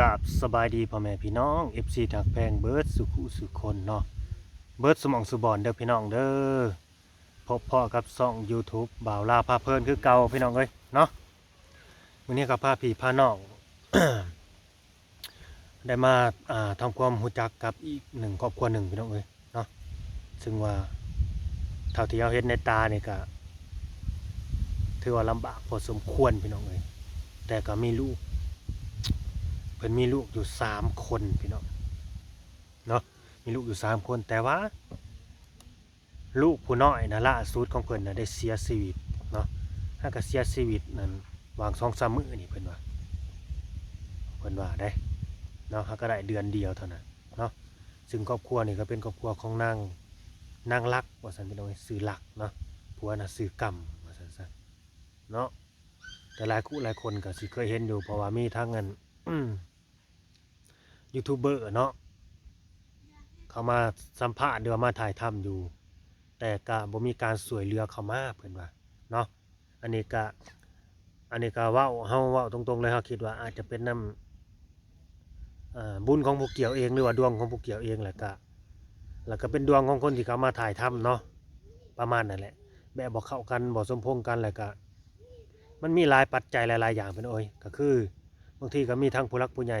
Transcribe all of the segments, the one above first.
กับสบายดีพ่อแม่พี่น้อง FC ทักแพงเบิร์ดสุขุสุคนเนาะเบิร์ดสมองสุบอนเด้อพี่น้องเด้อพบพ่อกับซ่อง YouTube บ่าวลาพาเพลินคือเก่าพี่น้องเอ้ยเนาะวันนี้กับพาพี่พาน้อง ได้มาอ่าทำความรู้จักกับอีกหนึ่งครอบครัวหนึ่งพี่น้องเอ้ยเนาะซึ่งว่าเท่าที่เราเห็นในตาเนี่ยก็ถือว่าลำบากพอสมควรพี่น้องเอ้ยแต่ก็มีลูก พิ่นมีลูกอยู่สามคนพี่น้องเนาะมีลูกอยู่สามคนแต่ว่า ลูกผู้น้อยนะล่าสุดของเพิ่นนะได้เสียชีวิตเนาะถ้าก็เสียชีวิตนั้นวางสองสามมือนี่เพิ่นว่าเพิ่นว่าได้เนาะเขาก็ได้เดือนเดียวเท่านั้นเนาะซึ่งครอบครัวนี่ก็เป็นครอบครัวของนางนางรักว่าซั่นพี่น้องซื้อรักเนาะผัวน่ะซื้อกรรมว่าซั่นซะเนาะแต่หลายคู่หลายคนก็สิเคยเห็นอยู่เพราะว่ามีทั้งเงิน ยูทูบเบอร์เนาะเขามาสัมภาษณ์เดือมาถ่ายทำอยู่ แต่ก็บ่มีการสวยเรือเขามาเพิ่นว่าเนาะอันนี้ก็อันนี้ก็ว้าเฮาว้าตรงๆเลยเฮาคิดว่าอาจจะเป็นน้ำบุญของผู้เกี่ยวเองหรือว่าดวงของผู้เกี่ยวเองแหละก็แล้วก็เป็นดวงของคนที่เขามาถ่ายทำเนาะประมาณนั่นแหละแบบบ่เข้ากันบ่สมพงกันแหล้วก็มันมีหลายปัจจัยหลายๆอย่างเป็นโอ้ยก็คือบางทีก็มีทั้งผู้รักผู้ใหญ่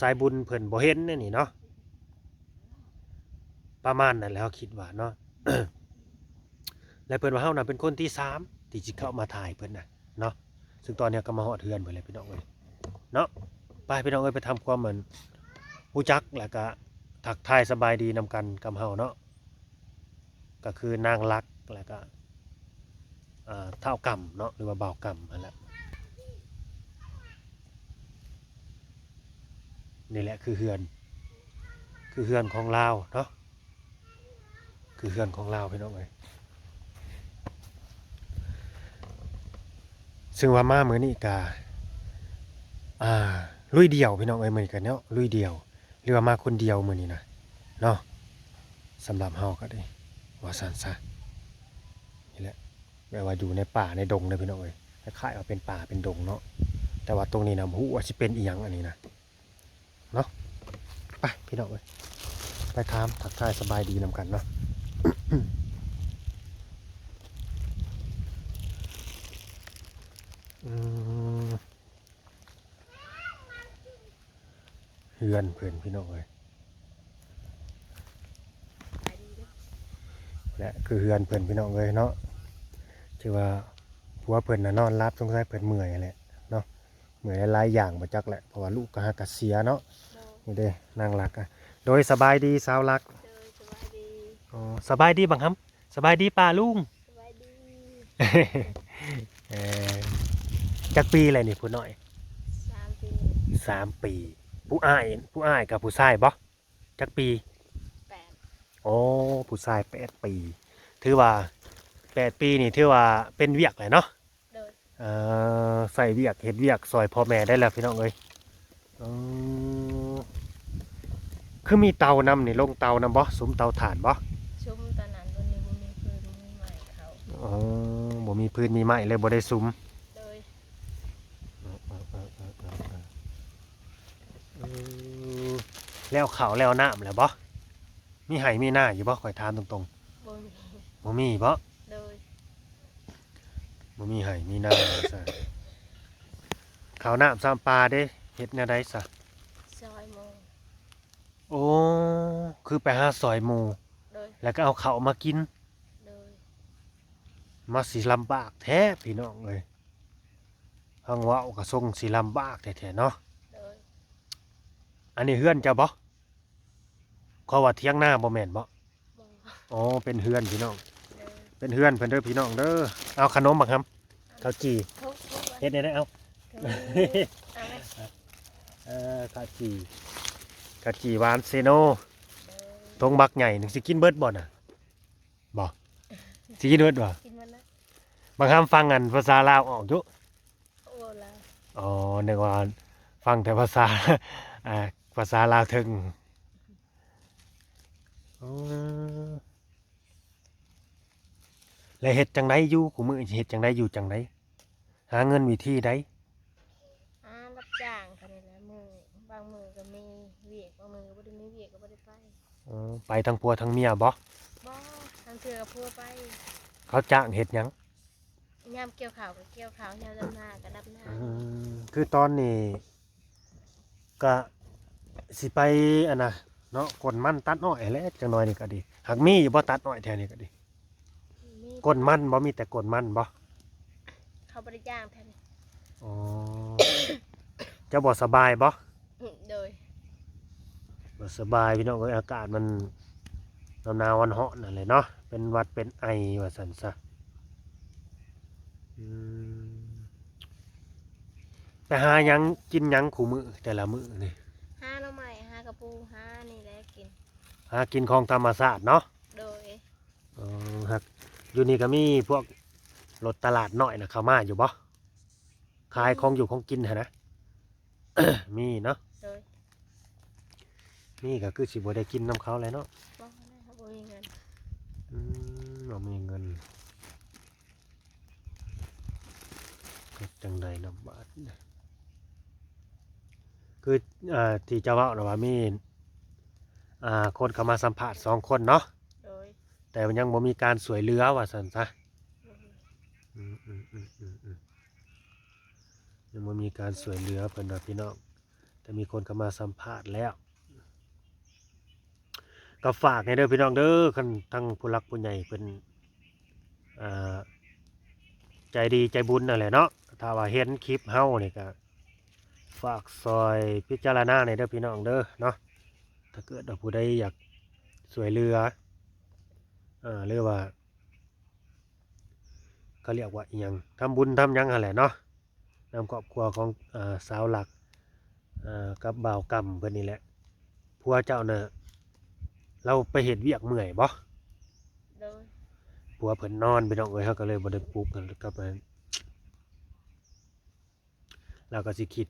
สายบุญเพิ่นบ่เห็นนี่นี่เนาะประมาณนั้นแหล้วคิดว่าเนาะและเพิ่นว่าเฮาน่ะเป็นคนที่สามที่สิเข้ามาถ่ายเพิ่นน่ะเนาะซึ่งตอนนี้ก็มาฮอดเฮือนเพิ่นแล้วพี่น้องเอ้ยเนาะไปพี่น้องเอ้ยไปทำความเหมือนรู้จักแล้วก็ทักทายสบายดีนำกันกับเฮาเนาะก็คือนางรักแล้วก็อ่าเท่ากรรมเนาะหรือว่าเบากรรมนั่นแหละ นี่แหละคือเฮือน คือเฮือนของลาวเนาะคือเฮือนของลาวพี่น้องเอ้ยซึ่งว่ามาเหมือนนี่กาอ่าลุยเดียวพี่น้องเอ้ยเหมือนกันเนาะลุยเดียวหรือว่ามาคนเดียวเหมือนนี่นะเนาะสำหรับเฮาก็ได้ว่าสันซะนี่แหละแบบว่าอยู่ในป่าในดงเลยพี่น้องเอ้ยคล้ายๆว่าเป็นป่าเป็นดงเนาะแต่ว่าตรงนี้นะหูว่าสิเป็นอีหยังอันนี้นะ ไปพี่น้องเอ้ยไปถามทักทายสบายดีนำกันเนาะเฮือนเพื่อนพี่น้องเอ้ยและคือเฮือนเพื่อนพี่น้องเอ้ยเนาะชื่อว่าผัวเพื่อนน่ะนอนรับสงสัยเพื่อนเมื่อยแหละ เนาะเมื่อยหลายๆอย่างมาจักแหละเพราะว่าลูกก็หากะเสียเนาะนี่เด้นางรักอะโดยสบายดีสาวรักเจอสบายดีอ๋อสบายดีบังคับสบายดีป้าลุงสบายดีเออจักปีอะไรนี่ผู้น้อยสามปีสามปี ผู้อ้ายผู้อ้ายกับผู้ชายบ่จักปีแปดโอ้ผู้ชายแปดปี ถือว่าแปดปีนี่ถือว่าเป็นเวียกเลยเนาะโดยเออ ใส่เวียกเฮ็ดเวียกซอยพ่อแม่ได้แล้วพี่น้องเอ้ยอืมคือมีเตานำนี่ลงเตานำบ่สุมเตาถ่านบ่ชุ่มตอนนั้นวันนี้มันมีพื้นมีใหม่เขาอ๋อบ่มีพื้นมีไม้เลยบ่ได้ซุ้มโดยแล้วเขาวแล้วน้ำแล้วบ่มีไห้มีหน้าอยู่บ่ข่อยถามตรงบ่มีๆบ่มีบ่โดย บ่มีไห้มีหน้าซะข้าวน้ำซ้ำปลาเด้เฮ็ดแนวใดซะซอยโมงโอ้ คือไปหาซอยหมู่โดยแล้วก็เอาข้าวมากิน โดยมาสิลำบากแท้พี่น้องเอ้ยเฮังเว้าก็ทรงสิลำบากแท้ๆเนาะ โดยอันนี้เฮือนเจ้าบ่เขาว่าเที่ยงหน้าบ่แม่นบ่บ่อ๋อเป็นเฮือนพี่น้องโดย เป็นเฮือนเพิ่นเด้อพี่น้องเด้อเอาขนมบักครับข้าวจี่ทุกทุกวันเฮ็ดได้ได้เอาก็มีเอาไหมเอ่อข้าวจี่ข้าวจี่หวานเซโนโดยทงบักใหญ่หนึงสิกินเบิดบ่น่ะบ่สิกินเบิดบ่กินมันนะบางคำฟังกันภาษาลาวออกอยู่โอ้ละอ๋อนึกว่าฟังแต่ภาษาอ่าภาษาลาวถึงอ๋อ และเห็ดจังไดอยู่กูมือเห็ดจังไดอยู่จังไดหาเงินวิธีใดหารับจ้างค่ะนละมือบางมือก็มีเวียกบางมือก็บ่ได้มีเวียกก็บ่ได้ไปเออไปทั้งผัวทั้งเมียบ่บ่ทางเธอก็พัวไปเขาจ้างเห็ดยังยามเกี่ยวข้าวกับเกี่ยวข้าวยามดำน้ากับดำน้าอืมคือตอนนี้ก็สิไปอันน่ะเนาะกดมันตัดน้อยแล้วจังน้อยนี่ก็ดีหากมีอยู่บ่ตัดน้อยแถวนี่ก็ดี มีกนมันบ่มีแต่กนมันบ่เขาบริจ้างแทนอ๋อ เจะบ่สบายบ่อื้อโดยบ่สบายพี่น้องเอ้ยอากาศมันหนาวๆวันเหาะนั่นแหละเนาะเป็นหวัดเป็นไอว่าซั่นซะอืมไปหาหยังกินหยังคู่มื้อแต่ละมื้อนี่ห้าหน่อไม้ห้ากระปูห้านี่แหละกิน หากินของธรรมชาติเนาะโดยเออครับ อยู่นี่ก็มีพวกรถตลาดน้อยนะเข้ามาอยู่บ่ขายของอยู่ของกินหนนะ มีเนาะโดยมีก็คือสิบ่ได้กินน้ำเขาเลยเนาะบ่ได้ครับบ่มีเงินอืมเรามีเงินเฮ็ดจังใดนำบาทเนี่ยคืออ่าที่เจะว่านะว่ามีอ่าคนเข้ามาสัมภาษณ์สองคนเนาะโดย แต่มันยังบ่มีการสวยเรือว่าซั่นซะบ่มีอืมอืมอืมอืมอืมยังไม่มีการสวยเหลือเพิ่นดอกพี่น้องแต่มีคนเข้ามาสัมภาษณ์แล้วก็ฝากให้เด้อพี่น้องเด้อคันทั้งผู้หลักผู้ใหญ่เพิ่นอ่าใจดีใจบุญนั่นแหละเนาะถ้าว่าเห็นคลิปเฮานี่ก็ฝากซอยพิจารณาในอยเด้อพี่น้องเด้อเนาะถ้าเกิดว่าผู้ใดอยากสวยเรือ อ่าหรือว่าเขาเรียกว่าอหยังทำบุญทำหยังอะไรเนาะนำครอบครัวของอาสาวหลักอ่ากับบ่าวกรรมเพิ่นนี่แหละผัวเจ้าน่ะเราไปเห็ดเวียกเมื่อยบ่โดยผัวเพิ่นนอนไปน้องเอ้ยเฮาก็เลยบ่ได้ปลุกกันก็ไปเราก็สิคิด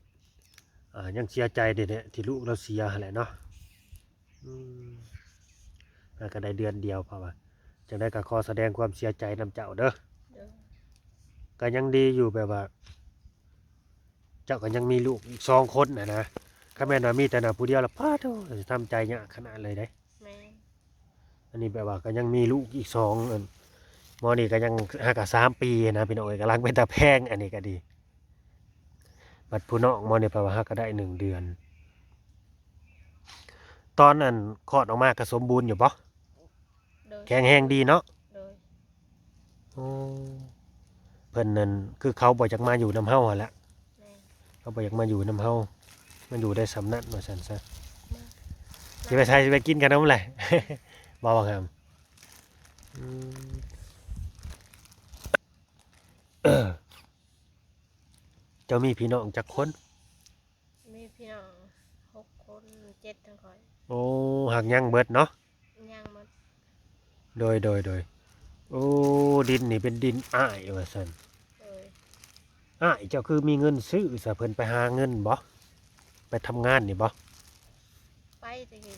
อ่ายังเสียใจเด้เนี่ยที่ลูกเราเสียหั่นแหละเนาะอืมแล้วก็ได้เดือนเดียวเพราะว่า จังได้ก็ขอแสดงความเสียใจนํเจ้าเด้อโดยก็ยังดีอยู่แบบว่า เจ้าก็ยังมีลูกอีกสองคนนะนะข้าแม่นามีแต่นาผู้เดียวละป้าโธ่ทำใจยากขนาดเลยได้แม่นอันนี้แบบว่าก็ยังมีลูกอีกสองอันหมอนี่ก็ยังห้ากับสามปีนะพี่น้องเอ้ยกำลังเป็นตาแพงอันนี้ก็ดี บัดผู้น้องหมอนี่แปลว่าห้าก็ได้หนึ่งเดือน ตอนนั้นคลอดออกมาก็สมบูรณ์อยู่ปะโดย แข็งแรงดีเนาะโดยอ๋อเพิ่นนั่นคือเขาบ่อยากมาอยู่น้ำเฮาหั่นแหละแม่นเขาบ่อยากมาอยู่น้ำเฮามันอยู่ได้สำนักว่าซั่นซะมาสิไปใช้สิไปกินกันน้ำแหละ บ่ว่าครับอืมเอ้อเจ้ามีพี่น้องจักคน มีพี่น้องหกคนเจ็ดทั้งคอยโอ้หักยังเบิดเนาะยังหมด โดยโดยโดยโอ้ดินนี่เป็นดินอ้ายว่าซั่นโดยอ้ายเจ้าคือมีเงินซื้อซะเพิ่นไปหาเงินบ่ไปทำงานนี่บ่ไปแต่กี้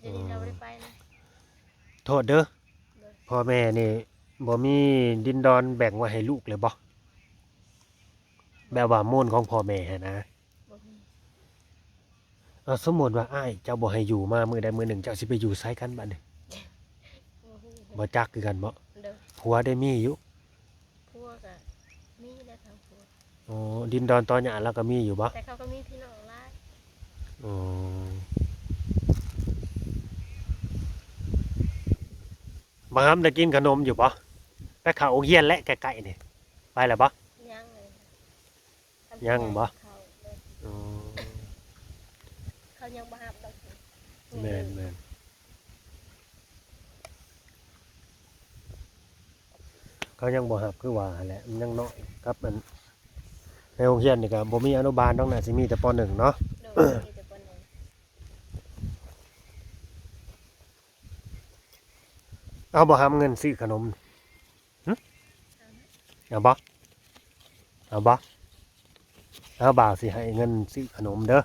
เดี๋ยวนี้เราไม่ได้ไปนะโทษเด้อโดยพ่อแม่นี่บ่มีดินดอนแบ่งไว้ให้ลูกเลยบ่แบบว่ามูลของพ่อแม่หั้นนะบ่มีเอาสมมุติว่าอ้ายเจ้าบ่ให้อยู่มามื้อใดมื้อหนึ่งเจ้าสิไปอยู่ไสกันบัดนี้ บ่มีบ่จักคือกันบ่โดยผัวได้มีอยู่พวกอะมีและทางพวกอ๋อดินดอนตอนหยาแล้วก็มีอยู่บ่แต่เขาก็มีพี่น้องหลายอ๋อบ่ฮัมได้กินขนมอยู่บ่ไปเข้าโรงเรียนและใกล้ๆนี่ไปแล้วบ่ ยังเลยทำยังบ่ เขาเลยอ๋อ เขายังบ่ฮับดอกแม่นแม่น เขายังบ่ฮับคือว่าแหละมันยังน้อยครับมันในโรงเรียนนี่ก็บ่มีอนุบาลดอกน่ะสิมีแต่ป .1 เนาะโดยมีแต่คนหนึ่งเอาบ่หามเงินซื้อขนมหึเอาบ่เอาบ่เอาบ่าวสิให้เงินซื้อขนมเด้อ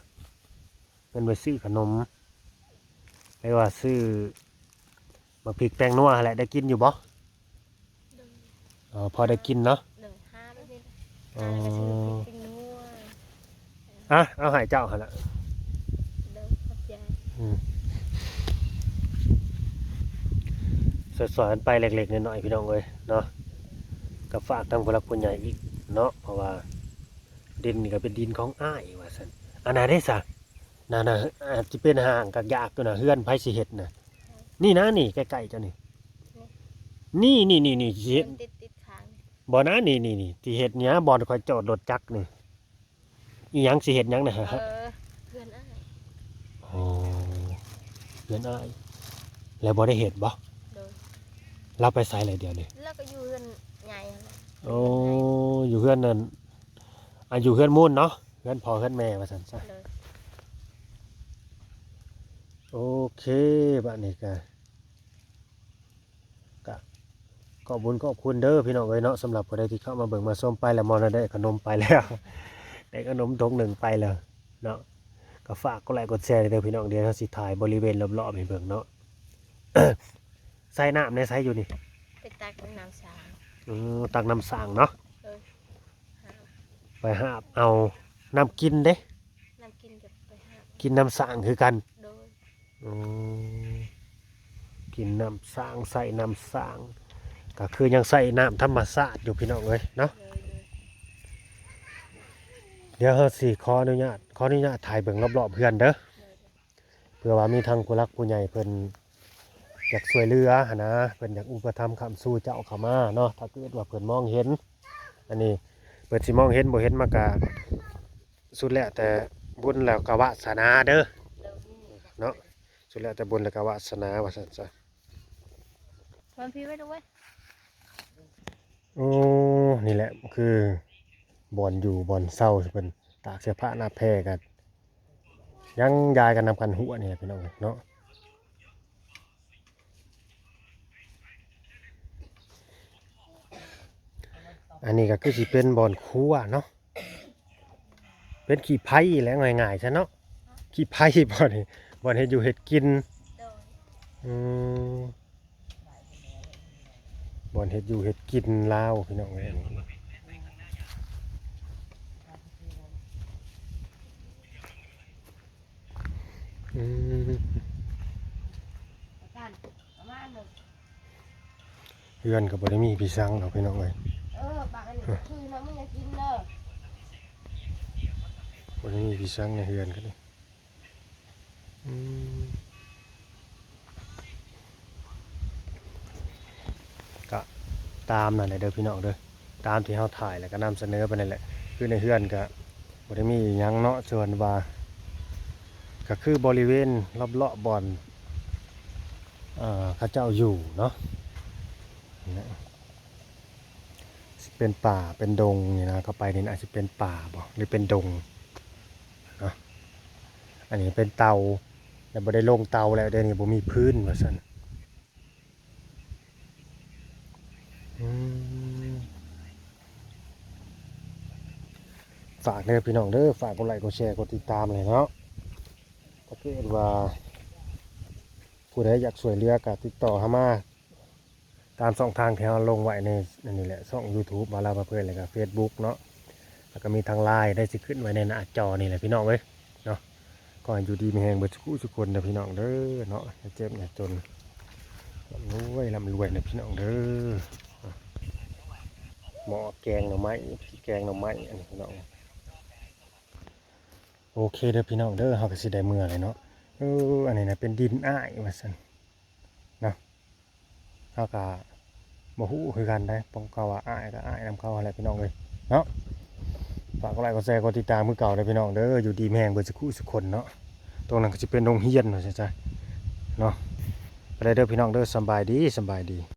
เงินไปซื้อขนมไม่ว่าซื้อมาพริกแป้งนัวแหละได้กินอยู่บ่โดย อ๋อพอได้กินเนาะหนึ่งห้าไม่ได้อ๋อห้าก็ซื้อพริกนัวอะเอาให้เจ้าหั่นละเดิมขอบใจสอนๆไปเล็กๆน้อยๆพี่น้องเอ้ยเนาะก็ฝากทางผู้หลักผู้ใหญ่อีกเนาะเพราะว่า ดินนี่ก็เป็นดินของอ้ายว่าซั่นอันนั้นได้ซะนั่นน่ะอาจสิเป็นห่างกับยากตัวน่ะเฮือนไผสิเฮ็ดน่ะนี่นะนี่ใกล้ๆเจ้านี่นี่นี่นี่นี่สิเฮ็ดมันติด ติดค้างบ่นะนี่นี่นี่ที่เฮ็ดเนี้ยบ่อนคอยจอดรถจักรนี่อีหยังสิเฮ็ดหยังนะฮะเออเพื่อนอ้ายโอ้เฮือนอ้ายแล้วบ่ได้เฮ็ดบ่โดยเราไปไสเลยเดี๋ยวนี้แล้วก็อยู่เพื่อนใหญ่นั่นแหละโอ้อยู่เฮือนนั่นอะอยู่เฮือนมูนเนาะเฮือนพ่อเฮือนแม่ว่าซั่นซะเลยโอเคบัดนี้ก็ก็ ขอบคุญขอบคุณเด้อพี่น้องเอ้ยเนาะสำหรับผู้ใดที่เข้ามาเบิ่งมาชมไปแล้วมอนะได้ขนมไปแล้ว ได้ขนมทงหนึ่งไปแล้วเนาะก็ฝากกดไลค์กดแชร์เด้อพี่น้องเดี๋ยวเราสิถ่ายบริเวณรอบๆให้เบิ่งเนาะ ใส่น้ำในใส่อยู่นี่ไปตักน้ำสางอือตักน้ำสร้างเนาะหาไปหาบเอาน้ำกินเด้น้ำกินกับไปหากินน้ำสร้างคือกันโดยอืมกินน้ำสร้างใส่น้ำสร้าง ก็คือยังใส่น้ำธรรมชาติอยู่พี่น้องเอ้ยเนาะเดี๋ยวเฮาสิขออนุญาตขออนุญาตถ่ายเบิ่งรอบๆเพื่อนเด้อเพื่อว่ามีทางผู้รักผู้ใหญ่เพิ่นอยากช่วยเหลือหนนะเพิ่นอยากอุปถัมภ์คำสู้เจ้าเข้ามาเนาะถ้าเกิดว่าเพิ่นมองเห็น อันนี้เพิ่นสิมองเห็นบ่เห็นมากะสุดแล้วแต่บุญแล้วก็วาสนาเด้อเนาะสุดแล้วแต่บุญแล้วก็วาสนาว่าซั่นซะมันพี่ไว้ด้วย โอ้นี่แหละคือบ่อนอยู่บ่อนเศร้าเพิ่นตากเสื้อผ้าหน้าแพร่กันยังยายกันนำกันหัวนี่แหละพี่น้องเนาะอันนี้ก็คือสิเป็นบอนครัวเนาะเป็นขี้ไผ่แหล้วง่ายๆใช่เนาะขี้ไผ่บ่อนี่บ่อนเฮ็ดอยู่เฮ็ดกินโดยอืม บ่อนเฮ็ดอยู่เฮ็ดกินลาวพี่น้องเอ้ยอืมท่านประมาณหนึ่งเพื่อนก็บ่ได้มีพี่สังดอกพี่น้องเอ้ยเออบางอันนี้คือน้ำมึงจะกินเด้อบ่ได้มีพี่สังในเฮือนกันเลยอืมก็ ตามนั่นแหละเด้อพี่น้องเด้อตามที่เฮาถ่ายแล้วก็นำเสนอไปนั่นแหละ คือในเฮือนก็บ่ได้มีหยังเนาะส่วนว่าก็คือบริเวณรอบๆบ่อนเอ่อเขาเจ้าอยู่เนาะนะเป็นป่าเป็นดงนี่นะเข้าไปนี่อาจจะเป็นป่าบ่หรือเป็นดงนะอันนี้เป็นเตาแต่บ่ได้ลงเตาแล้วเดี๋ยวนี้บ่มีพื้นว่าซั่นอืม ฝากเด้อพี่น้องเด้อฝากกดไลค์กดแชร์กดติดตามเลยเนาะถ้าเกิดว่าผู้ใดอยากช่วยเหลือก็ติดต่อเข้ามาตามช่องทางที่เราลงไว้ในนี่แหละช่อง YouTube มาลาประเพื่อนเลยก็ Facebook เนาะแล้วก็มีทางไลน์ได้สิขึ้นไว้ในหน้าจอนี่แหละพี่น้องเว้ยเนาะก่อนอยู่ดีมีแหงเบิดทุกทุคนนะพี่น้องเด้อเนาะเจ็บอย่าจนร่ำรวยร่ำรวยนะพี่น้องเด้อ หม้อแกงหน่อไม้แกงหน่อไม้อันนี้พี่น้องโอเคเด้อพี่น้องเด้อเฮาก็สิได้เมื่อเลยเนาะเอออันนี้นะเป็นดินอ้ายว่าซั่นเนาะเฮาก็บ่ฮู้คือกันได้ป้องเขาว่าอ้ายก็อ้ายนำเขาแหละพี่น้องเอ้ยเนาะฝากกดไลค์กดแชร์กดติดตามมือเก่าเด้พี่น้องเด้ออยู่ดีแมงเบิดสักคู่สักคนเนาะตรงนั้นก็สิเป็นโรงเรียนว่าซั่นจ้ะเนาะไปเลยเด้อพี่น้องเด้อสบายดีสบายดี